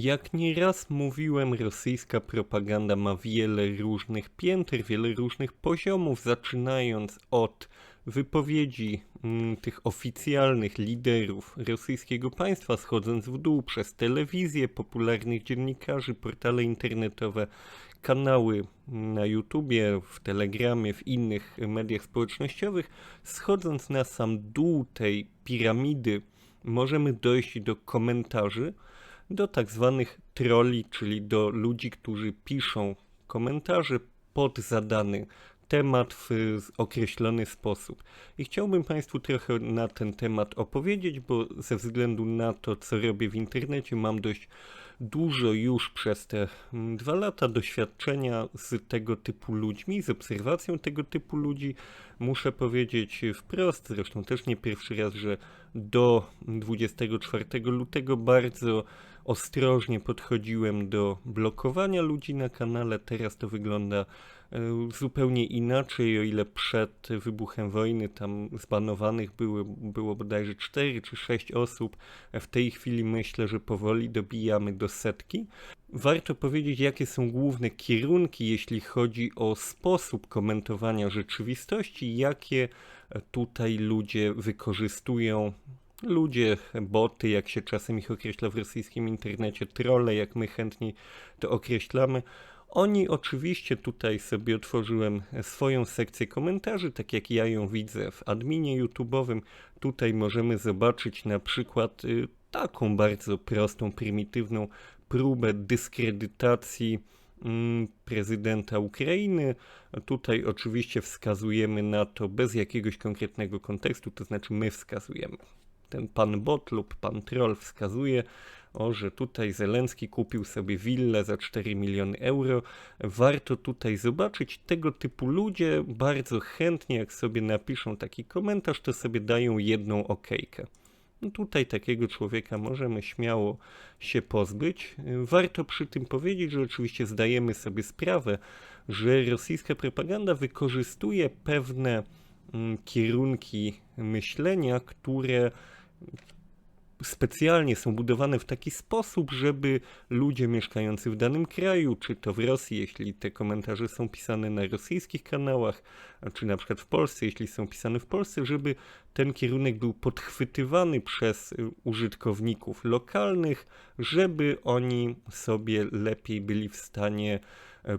Jak nieraz mówiłem, rosyjska propaganda ma wiele różnych pięter, wiele różnych poziomów, zaczynając od wypowiedzi mm, tych oficjalnych liderów rosyjskiego państwa, schodząc w dół przez telewizję, popularnych dziennikarzy, portale internetowe, kanały na YouTubie, w Telegramie, w innych mediach społecznościowych, schodząc na sam dół tej piramidy, możemy dojść do komentarzy, do tak zwanych trolli, czyli do ludzi, którzy piszą komentarze pod zadany temat w określony sposób. I chciałbym Państwu trochę na ten temat opowiedzieć, bo ze względu na to, co robię w internecie, mam dość dużo już przez te mm, dwa lata doświadczenia z tego typu ludźmi, z obserwacją tego typu ludzi. Muszę powiedzieć wprost, zresztą też nie pierwszy raz, że do 24 lutego bardzo ostrożnie podchodziłem do blokowania ludzi na kanale. Teraz to wygląda e, zupełnie inaczej, o ile przed wybuchem wojny tam zbanowanych były, było bodajże 4 czy 6 osób. W tej chwili myślę, że powoli dobijamy do setki. Warto powiedzieć, jakie są główne kierunki, jeśli chodzi o sposób komentowania rzeczywistości, jakie tutaj ludzie wykorzystują ludzie, boty, jak się czasem ich określa w rosyjskim internecie, trolle, jak my chętniej to określamy. Oni oczywiście tutaj sobie otworzyłem swoją sekcję komentarzy, tak jak ja ją widzę w adminie YouTube'owym. Tutaj możemy zobaczyć na przykład y, taką bardzo prostą, prymitywną próbę dyskredytacji mm, prezydenta Ukrainy. Tutaj oczywiście wskazujemy na to bez jakiegoś konkretnego kontekstu, to znaczy my wskazujemy ten pan bot lub pan troll wskazuje, o, że tutaj Zelenski kupił sobie willę za 4 miliony euro. Warto tutaj zobaczyć tego typu ludzie bardzo chętnie, jak sobie napiszą taki komentarz, to sobie dają jedną okejkę. No tutaj takiego człowieka możemy śmiało się pozbyć. Warto przy tym powiedzieć, że oczywiście zdajemy sobie sprawę, że rosyjska propaganda wykorzystuje pewne mm, kierunki myślenia, które specjalnie są budowane w taki sposób, żeby ludzie mieszkający w danym kraju, czy to w Rosji, jeśli te komentarze są pisane na rosyjskich kanałach, czy na przykład w Polsce, jeśli są pisane w Polsce, żeby ten kierunek był podchwytywany przez użytkowników lokalnych, żeby oni sobie lepiej byli w stanie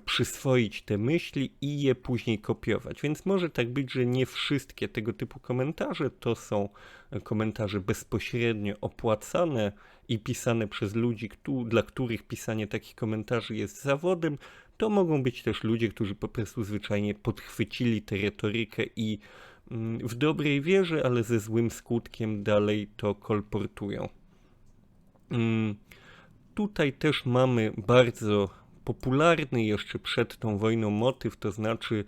przyswoić te myśli i je później kopiować. Więc może tak być, że nie wszystkie tego typu komentarze to są e, komentarze bezpośrednio opłacane i pisane przez ludzi, dla których pisanie takich komentarzy jest zawodem. To mogą być też ludzie, którzy po prostu zwyczajnie podchwycili tę retorykę i mm, w dobrej wierze, ale ze złym skutkiem dalej to kolportują. Mm, tutaj też mamy bardzo popularny jeszcze przed tą wojną motyw, to znaczy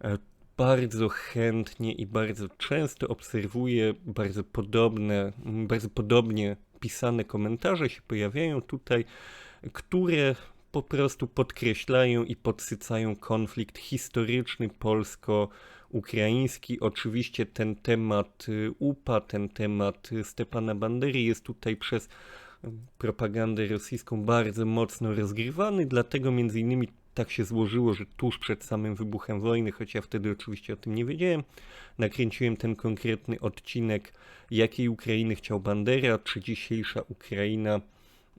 e, bardzo chętnie i bardzo często obserwuję bardzo podobne, bardzo podobnie pisane komentarze się pojawiają tutaj, które po prostu podkreślają i podsycają konflikt historyczny polsko-ukraiński. Oczywiście ten temat y, UPA, ten temat Stepana Bandery jest tutaj przez propagandę rosyjską bardzo mocno rozgrywany, dlatego między innymi tak się złożyło, że tuż przed samym wybuchem wojny, choć ja wtedy oczywiście o tym nie wiedziałem, nakręciłem ten konkretny odcinek, jakiej Ukrainy chciał Bandera, czy dzisiejsza Ukraina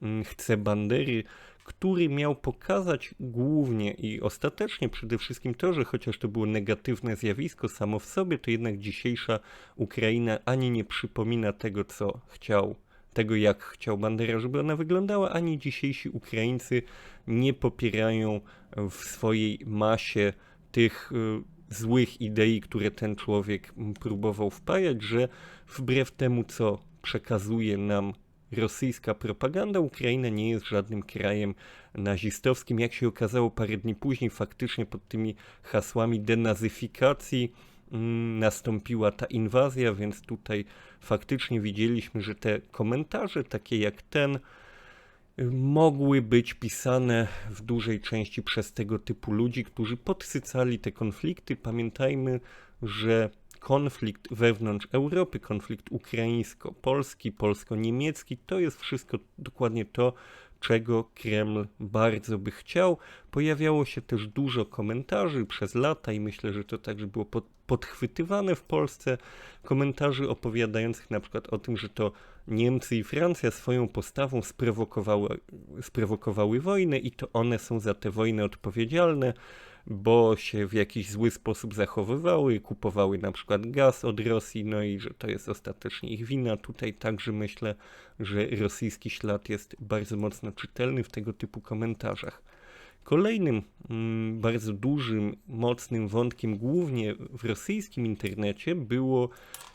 mm, chce Bandery, który miał pokazać głównie i ostatecznie przede wszystkim to, że chociaż to było negatywne zjawisko samo w sobie, to jednak dzisiejsza Ukraina ani nie przypomina tego, co chciał tego, jak chciał Bandera, żeby ona wyglądała, ani dzisiejsi Ukraińcy nie popierają w swojej masie tych y, złych idei, które ten człowiek próbował wpajać, że wbrew temu, co przekazuje nam rosyjska propaganda, Ukraina nie jest żadnym krajem nazistowskim. Jak się okazało parę dni później, faktycznie pod tymi hasłami denazyfikacji, nastąpiła ta inwazja, więc tutaj faktycznie widzieliśmy, że te komentarze, takie jak ten, mogły być pisane w dużej części przez tego typu ludzi, którzy podsycali te konflikty. Pamiętajmy, że konflikt wewnątrz Europy, konflikt ukraińsko-polski, polsko-niemiecki, to jest wszystko dokładnie to, czego Kreml bardzo by chciał. Pojawiało się też dużo komentarzy przez lata i myślę, że to także było pod, podchwytywane w Polsce. Komentarzy opowiadających na przykład o tym, że to Niemcy i Francja swoją postawą sprowokowały, sprowokowały wojnę i to one są za tę wojnę odpowiedzialne bo się w jakiś zły sposób zachowywały, kupowały na przykład gaz od Rosji, no i że to jest ostatecznie ich wina. Tutaj także myślę, że rosyjski ślad jest bardzo mocno czytelny w tego typu komentarzach. Kolejnym mm, bardzo dużym, mocnym wątkiem, głównie w rosyjskim internecie, było,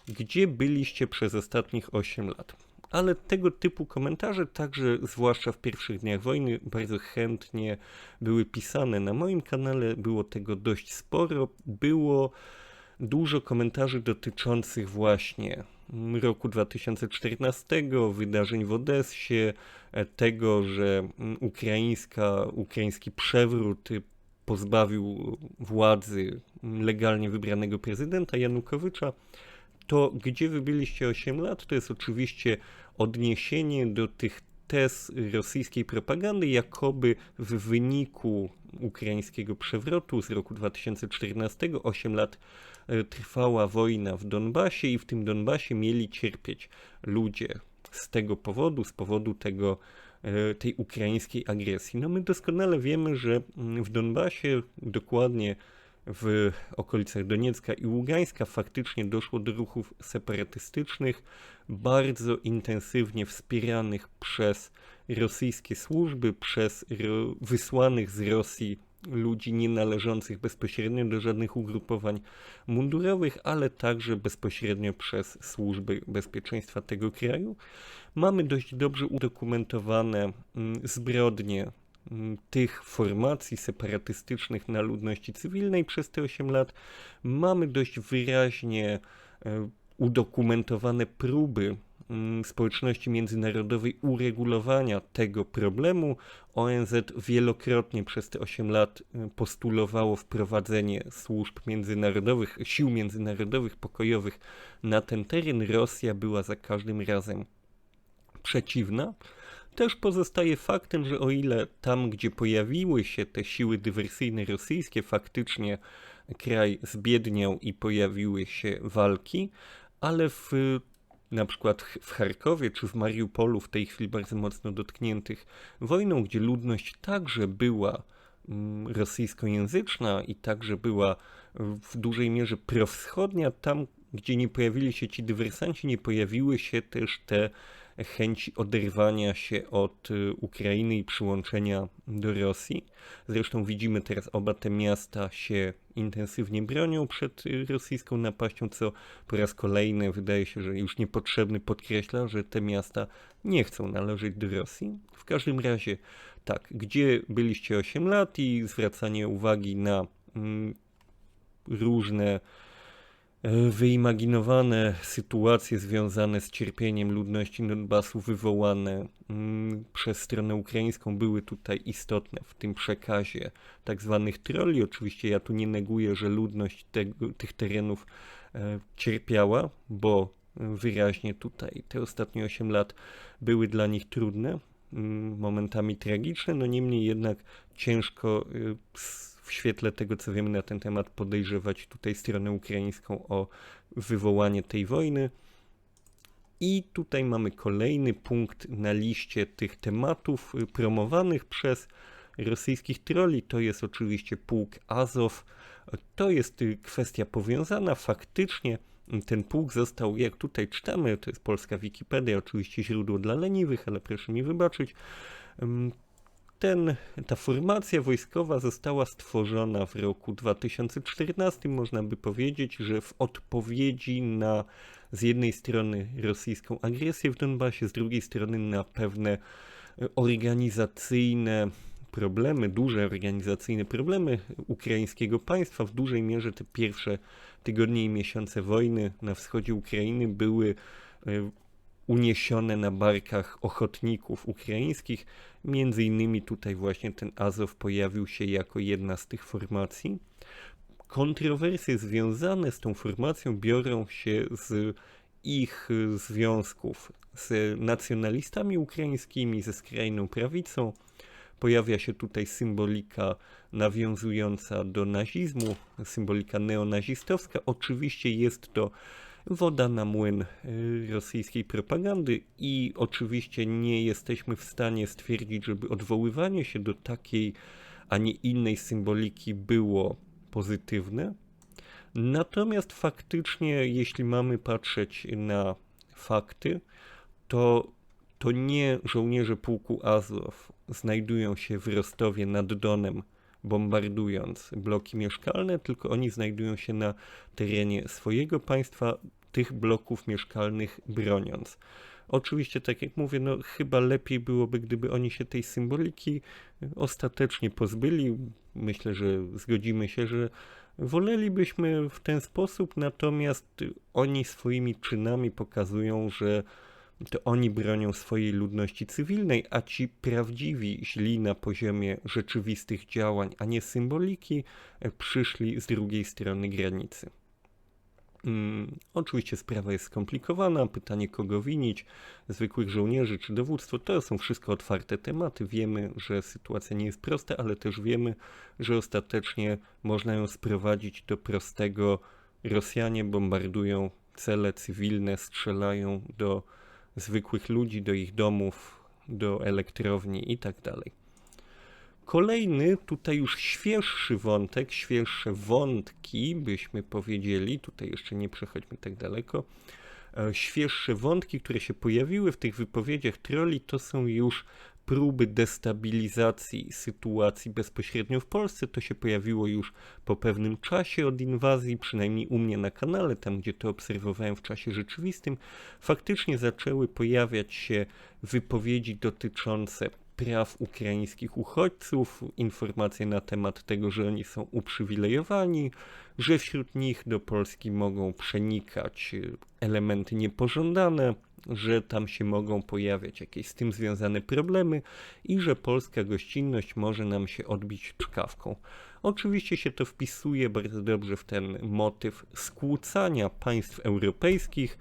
gdzie byliście przez ostatnich 8 lat ale tego typu komentarze, także zwłaszcza w pierwszych dniach wojny, bardzo chętnie były pisane na moim kanale. Było tego dość sporo. Było dużo komentarzy dotyczących właśnie roku 2014, wydarzeń w Odessie, tego, że ukraińska, ukraiński przewrót pozbawił władzy legalnie wybranego prezydenta Janukowycza to gdzie wy byliście 8 lat, to jest oczywiście odniesienie do tych tez rosyjskiej propagandy, jakoby w wyniku ukraińskiego przewrotu z roku 2014 8 lat e, trwała wojna w Donbasie i w tym Donbasie mieli cierpieć ludzie z tego powodu, z powodu tego, e, tej ukraińskiej agresji. No my doskonale wiemy, że w Donbasie dokładnie w okolicach Doniecka i Ługańska faktycznie doszło do ruchów separatystycznych, bardzo intensywnie wspieranych przez rosyjskie służby, przez wysłanych z Rosji ludzi nie należących bezpośrednio do żadnych ugrupowań mundurowych, ale także bezpośrednio przez służby bezpieczeństwa tego kraju. Mamy dość dobrze udokumentowane mm, zbrodnie tych formacji separatystycznych na ludności cywilnej przez te 8 lat mamy dość wyraźnie e, udokumentowane próby społeczności międzynarodowej uregulowania tego problemu. ONZ wielokrotnie przez te 8 lat e, postulowało wprowadzenie służb międzynarodowych, sił międzynarodowych pokojowych na ten teren. Rosja była za każdym razem przeciwna. Też pozostaje faktem, że o ile tam, gdzie pojawiły się te siły dywersyjne rosyjskie, faktycznie kraj zbiedniał i pojawiły się walki, ale w na przykład w Charkowie czy w Mariupolu, w tej chwili bardzo mocno dotkniętych wojną, gdzie ludność także była mm, rosyjskojęzyczna i także była w dużej mierze prowschodnia, tam gdzie nie pojawili się ci dywersanci, nie pojawiły się też te chęci oderwania się od y, Ukrainy i przyłączenia do Rosji. Zresztą widzimy teraz oba te miasta się intensywnie bronią przed y, rosyjską napaścią, co po raz kolejny wydaje się, że już niepotrzebny podkreśla, że te miasta nie chcą należeć do Rosji. W każdym razie tak, gdzie byliście 8 lat i zwracanie uwagi na mm, różne wyimaginowane sytuacje związane z cierpieniem ludności Donbasu wywołane mm, przez stronę ukraińską były tutaj istotne w tym przekazie tak zwanych trolli. Oczywiście ja tu nie neguję, że ludność tego, tych terenów e, cierpiała, bo wyraźnie tutaj te ostatnie 8 lat były dla nich trudne, mm, momentami tragiczne, no niemniej jednak ciężko e, w świetle tego, co wiemy na ten temat, podejrzewać tutaj stronę ukraińską o wywołanie tej wojny. I tutaj mamy kolejny punkt na liście tych tematów promowanych przez rosyjskich troli. To jest oczywiście pułk Azow. To jest kwestia powiązana. Faktycznie ten pułk został, jak tutaj czytamy, to jest polska Wikipedia, oczywiście źródło dla leniwych, ale proszę mi wybaczyć ten, ta formacja wojskowa została stworzona w roku 2014. Można by powiedzieć, że w odpowiedzi na z jednej strony rosyjską agresję w Donbasie, z drugiej strony na pewne organizacyjne problemy, duże organizacyjne problemy ukraińskiego państwa. W dużej mierze te pierwsze tygodnie i miesiące wojny na wschodzie Ukrainy były e, uniesione na barkach ochotników ukraińskich. Między innymi tutaj właśnie ten Azow pojawił się jako jedna z tych formacji. Kontrowersje związane z tą formacją biorą się z ich związków z nacjonalistami ukraińskimi, ze skrajną prawicą. Pojawia się tutaj symbolika nawiązująca do nazizmu, symbolika neonazistowska. Oczywiście jest to woda na młyn y, rosyjskiej propagandy i oczywiście nie jesteśmy w stanie stwierdzić, żeby odwoływanie się do takiej, a nie innej symboliki było pozytywne. Natomiast faktycznie, jeśli mamy patrzeć na fakty, to, to nie żołnierze pułku Azov znajdują się w Rostowie nad Donem, bombardując bloki mieszkalne, tylko oni znajdują się na terenie swojego państwa, tych bloków mieszkalnych broniąc. Oczywiście, tak jak mówię, no chyba lepiej byłoby, gdyby oni się tej symboliki ostatecznie pozbyli. Myślę, że zgodzimy się, że wolelibyśmy w ten sposób, natomiast oni swoimi czynami pokazują, że to oni bronią swojej ludności cywilnej, a ci prawdziwi, źli na poziomie rzeczywistych działań, a nie symboliki, przyszli z drugiej strony granicy. Hmm, oczywiście sprawa jest skomplikowana, pytanie kogo winić, zwykłych żołnierzy czy dowództwo, to są wszystko otwarte tematy. Wiemy, że sytuacja nie jest prosta, ale też wiemy, że ostatecznie można ją sprowadzić do prostego Rosjanie bombardują cele cywilne, strzelają do zwykłych ludzi, do ich domów, do elektrowni itd. Tak Kolejny, tutaj już świeższy wątek, świeższe wątki, byśmy powiedzieli, tutaj jeszcze nie przechodźmy tak daleko, e, świeższe wątki, które się pojawiły w tych wypowiedziach troli, to są już próby destabilizacji sytuacji bezpośrednio w Polsce. To się pojawiło już po pewnym czasie od inwazji, przynajmniej u mnie na kanale, tam gdzie to obserwowałem w czasie rzeczywistym. Faktycznie zaczęły pojawiać się wypowiedzi dotyczące praw ukraińskich uchodźców, informacje na temat tego, że oni są uprzywilejowani, że wśród nich do Polski mogą przenikać elementy niepożądane, że tam się mogą pojawiać jakieś z tym związane problemy i że polska gościnność może nam się odbić czkawką. Oczywiście się to wpisuje bardzo dobrze w ten motyw skłócania państw europejskich.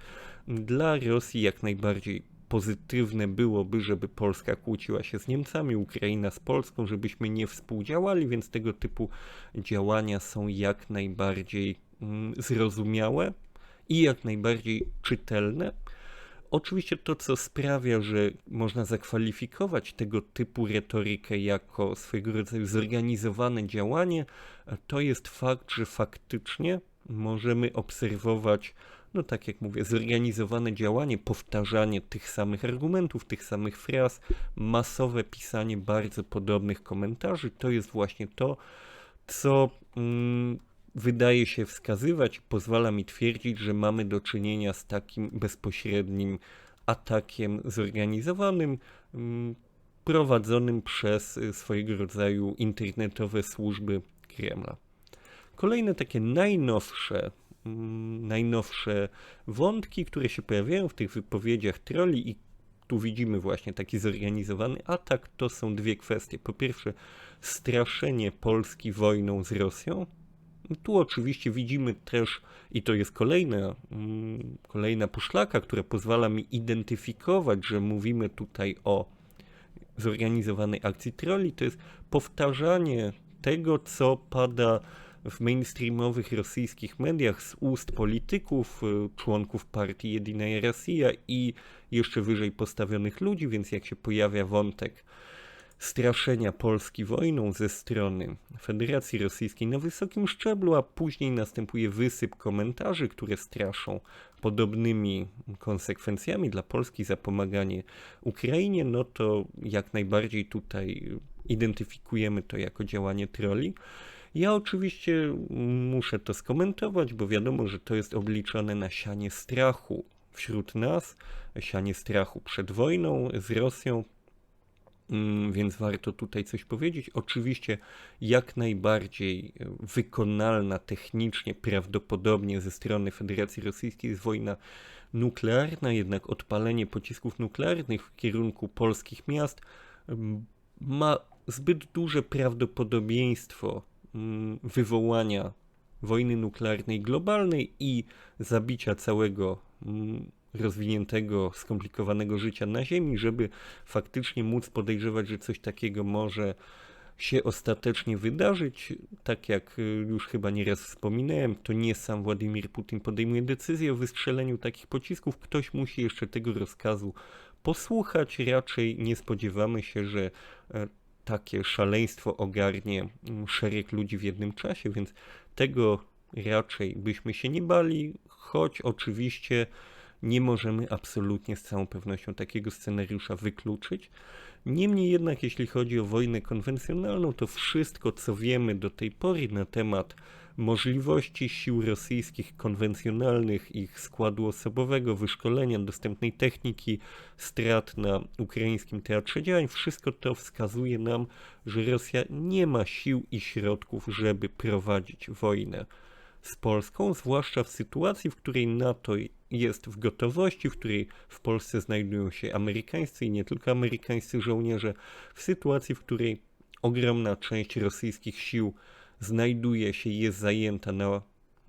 Dla Rosji jak najbardziej pozytywne byłoby, żeby Polska kłóciła się z Niemcami, Ukraina z Polską, żebyśmy nie współdziałali, więc tego typu działania są jak najbardziej mm, zrozumiałe i jak najbardziej czytelne. Oczywiście to, co sprawia, że można zakwalifikować tego typu retorykę jako swego rodzaju zorganizowane działanie, to jest fakt, że faktycznie możemy obserwować, no tak jak mówię, zorganizowane działanie, powtarzanie tych samych argumentów, tych samych fraz, masowe pisanie bardzo podobnych komentarzy. To jest właśnie to, co mm, wydaje się wskazywać, pozwala mi twierdzić, że mamy do czynienia z takim bezpośrednim atakiem zorganizowanym, mm, prowadzonym przez swojego rodzaju internetowe służby Kremla. Kolejne takie najnowsze, najnowsze wątki, które się pojawiają w tych wypowiedziach troli i tu widzimy właśnie taki zorganizowany atak, to są dwie kwestie. Po pierwsze, straszenie Polski wojną z Rosją, tu oczywiście widzimy też, i to jest kolejna, mm, kolejna poszlaka, która pozwala mi identyfikować, że mówimy tutaj o zorganizowanej akcji troli, to jest powtarzanie tego, co pada w mainstreamowych rosyjskich mediach z ust polityków, y, członków partii Jedinaja Rosja i jeszcze wyżej postawionych ludzi, więc jak się pojawia wątek straszenia Polski wojną ze strony Federacji Rosyjskiej na wysokim szczeblu, a później następuje wysyp komentarzy, które straszą podobnymi konsekwencjami dla Polski za pomaganie Ukrainie, no to jak najbardziej tutaj identyfikujemy to jako działanie troli. Ja oczywiście muszę to skomentować, bo wiadomo, że to jest obliczone na sianie strachu wśród nas, sianie strachu przed wojną z Rosją, Mm, więc warto tutaj coś powiedzieć. Oczywiście jak najbardziej wykonalna technicznie, prawdopodobnie ze strony Federacji Rosyjskiej jest wojna nuklearna, jednak odpalenie pocisków nuklearnych w kierunku polskich miast ma zbyt duże prawdopodobieństwo mm, wywołania wojny nuklearnej globalnej i zabicia całego mm, rozwiniętego, skomplikowanego życia na Ziemi, żeby faktycznie móc podejrzewać, że coś takiego może się ostatecznie wydarzyć, tak jak y, już chyba nieraz wspominałem, to nie sam Władimir Putin podejmuje decyzję o wystrzeleniu takich pocisków, ktoś musi jeszcze tego rozkazu posłuchać. Raczej nie spodziewamy się, że e, takie szaleństwo ogarnie mm, szereg ludzi w jednym czasie, więc tego raczej byśmy się nie bali, choć oczywiście nie możemy absolutnie z całą pewnością takiego scenariusza wykluczyć. Niemniej jednak, jeśli chodzi o wojnę konwencjonalną, to wszystko, co wiemy do tej pory na temat możliwości sił rosyjskich konwencjonalnych, ich składu osobowego, wyszkolenia, dostępnej techniki, strat na ukraińskim teatrze działań, wszystko to wskazuje nam, że Rosja nie ma sił i środków, żeby prowadzić wojnę z Polską, zwłaszcza w sytuacji, w której NATO jest w gotowości, w której w Polsce znajdują się amerykańscy i nie tylko amerykańscy żołnierze, w sytuacji, w której ogromna część rosyjskich sił znajduje się, jest zajęta na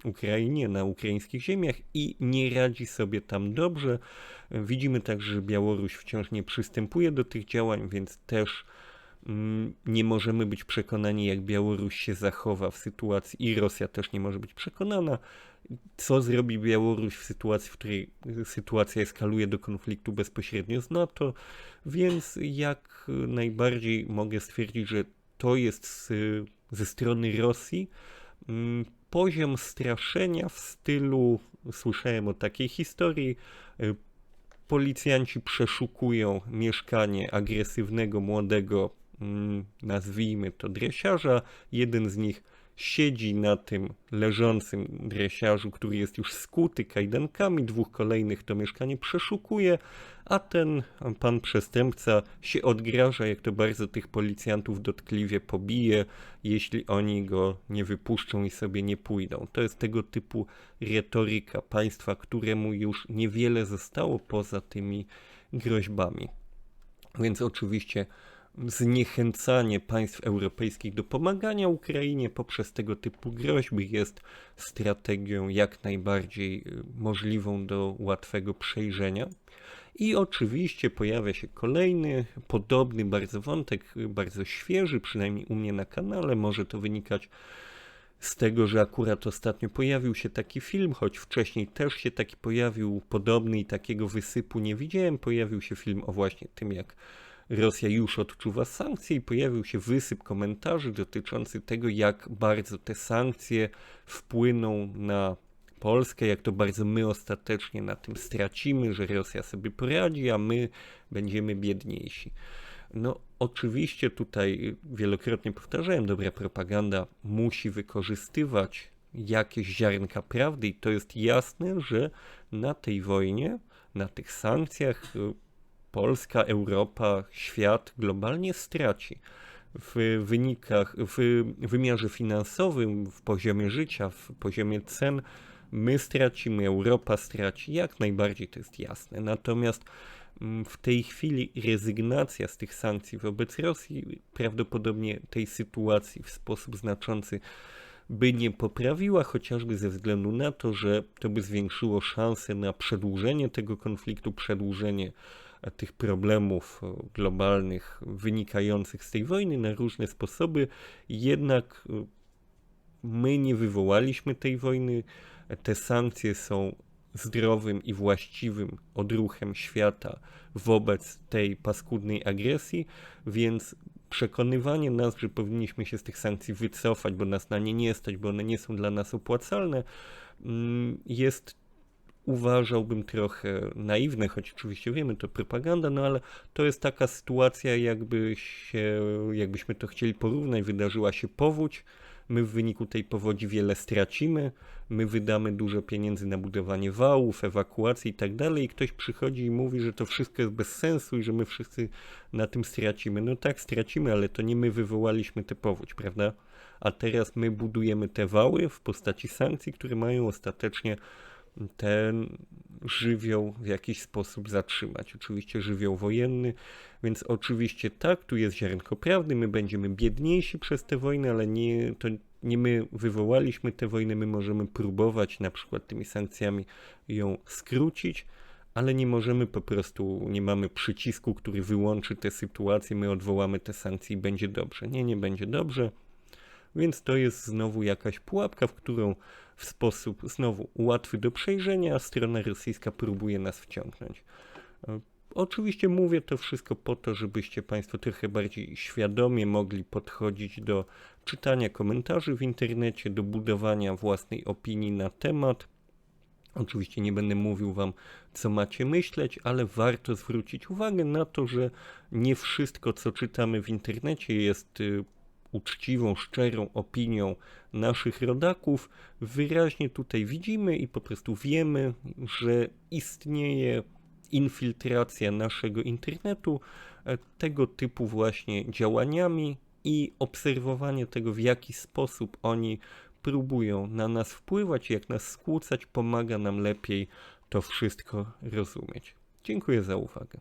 Ukrainie, na ukraińskich ziemiach i nie radzi sobie tam dobrze. Widzimy także, że Białoruś wciąż nie przystępuje do tych działań, więc też mm, nie możemy być przekonani, jak Białoruś się zachowa w sytuacji, i Rosja też nie może być przekonana, co zrobi Białoruś w sytuacji, w której sytuacja eskaluje do konfliktu bezpośrednio z NATO, więc jak najbardziej mogę stwierdzić, że to jest z, ze strony Rosji. Mm, poziom straszenia w stylu, słyszałem o takiej historii, y, policjanci przeszukują mieszkanie agresywnego młodego, mm, nazwijmy to dresiarza, jeden z nich siedzi na tym leżącym dresiarzu, który jest już skuty kajdankami, dwóch kolejnych to mieszkanie przeszukuje, a ten pan przestępca się odgraża, jak to bardzo tych policjantów dotkliwie pobije, jeśli oni go nie wypuszczą i sobie nie pójdą. To jest tego typu retoryka państwa, któremu już niewiele zostało poza tymi groźbami. Więc oczywiście zniechęcanie państw europejskich do pomagania Ukrainie poprzez tego typu groźby jest strategią jak najbardziej y, możliwą do łatwego przejrzenia. I oczywiście pojawia się kolejny, podobny bardzo wątek, y, bardzo świeży, przynajmniej u mnie na kanale. Może to wynikać z tego, że akurat ostatnio pojawił się taki film, choć wcześniej też się taki pojawił, podobny i takiego wysypu nie widziałem. Pojawił się film o właśnie tym, jak Rosja już odczuwa sankcje i pojawił się wysyp komentarzy dotyczący tego, jak bardzo te sankcje wpłyną na Polskę, jak to bardzo my ostatecznie na tym stracimy, że Rosja sobie poradzi, a my będziemy biedniejsi. No, oczywiście tutaj wielokrotnie powtarzałem, dobra propaganda musi wykorzystywać jakieś ziarnka prawdy, i to jest jasne, że na tej wojnie, na tych sankcjach Polska, Europa, świat globalnie straci w wynikach, w wymiarze finansowym, w poziomie życia, w poziomie cen, my stracimy, Europa straci, jak najbardziej to jest jasne. Natomiast mm, w tej chwili rezygnacja z tych sankcji wobec Rosji prawdopodobnie tej sytuacji w sposób znaczący by nie poprawiła, chociażby ze względu na to, że to by zwiększyło szanse na przedłużenie tego konfliktu, przedłużenie tych problemów e, globalnych wynikających z tej wojny na różne sposoby, jednak e, my nie wywołaliśmy tej wojny. Te sankcje są zdrowym i właściwym odruchem świata wobec tej paskudnej agresji, więc przekonywanie nas, że powinniśmy się z tych sankcji wycofać, bo nas na nie nie stać, bo one nie są dla nas opłacalne, mm, jest uważałbym trochę naiwne, choć oczywiście wiemy, to propaganda, no ale to jest taka sytuacja, jakby się, jakbyśmy to chcieli porównać, wydarzyła się powódź, my w wyniku tej powodzi wiele stracimy, my wydamy dużo pieniędzy na budowanie wałów, ewakuacji i tak dalej, i ktoś przychodzi i mówi, że to wszystko jest bez sensu i że my wszyscy na tym stracimy. No tak, stracimy, ale to nie my wywołaliśmy tę powódź, prawda? A teraz my budujemy te wały w postaci sankcji, które mają ostatecznie ten żywioł w jakiś sposób zatrzymać. Oczywiście żywioł wojenny, więc oczywiście tak, tu jest ziarnko prawdy, my będziemy biedniejsi przez tę wojnę, ale nie, to nie my wywołaliśmy tę wojnę, my możemy próbować na przykład tymi sankcjami ją skrócić, ale nie możemy po prostu, nie mamy przycisku, który wyłączy tę sytuację, my odwołamy te sankcje i będzie dobrze. Nie, nie będzie dobrze. Więc to jest znowu jakaś pułapka, w którą w sposób znowu łatwy do przejrzenia strona rosyjska próbuje nas wciągnąć. E, Oczywiście mówię to wszystko po to, żebyście Państwo trochę bardziej świadomie mogli podchodzić do czytania komentarzy w internecie, do budowania własnej opinii na temat. Oczywiście nie będę mówił Wam, co macie myśleć, ale warto zwrócić uwagę na to, że nie wszystko, co czytamy w internecie, jest y, uczciwą, szczerą opinią naszych rodaków. Wyraźnie tutaj widzimy i po prostu wiemy, że istnieje infiltracja naszego internetu e, tego typu właśnie działaniami i obserwowanie tego, w jaki sposób oni próbują na nas wpływać, jak nas skłócać, pomaga nam lepiej to wszystko rozumieć. Dziękuję za uwagę.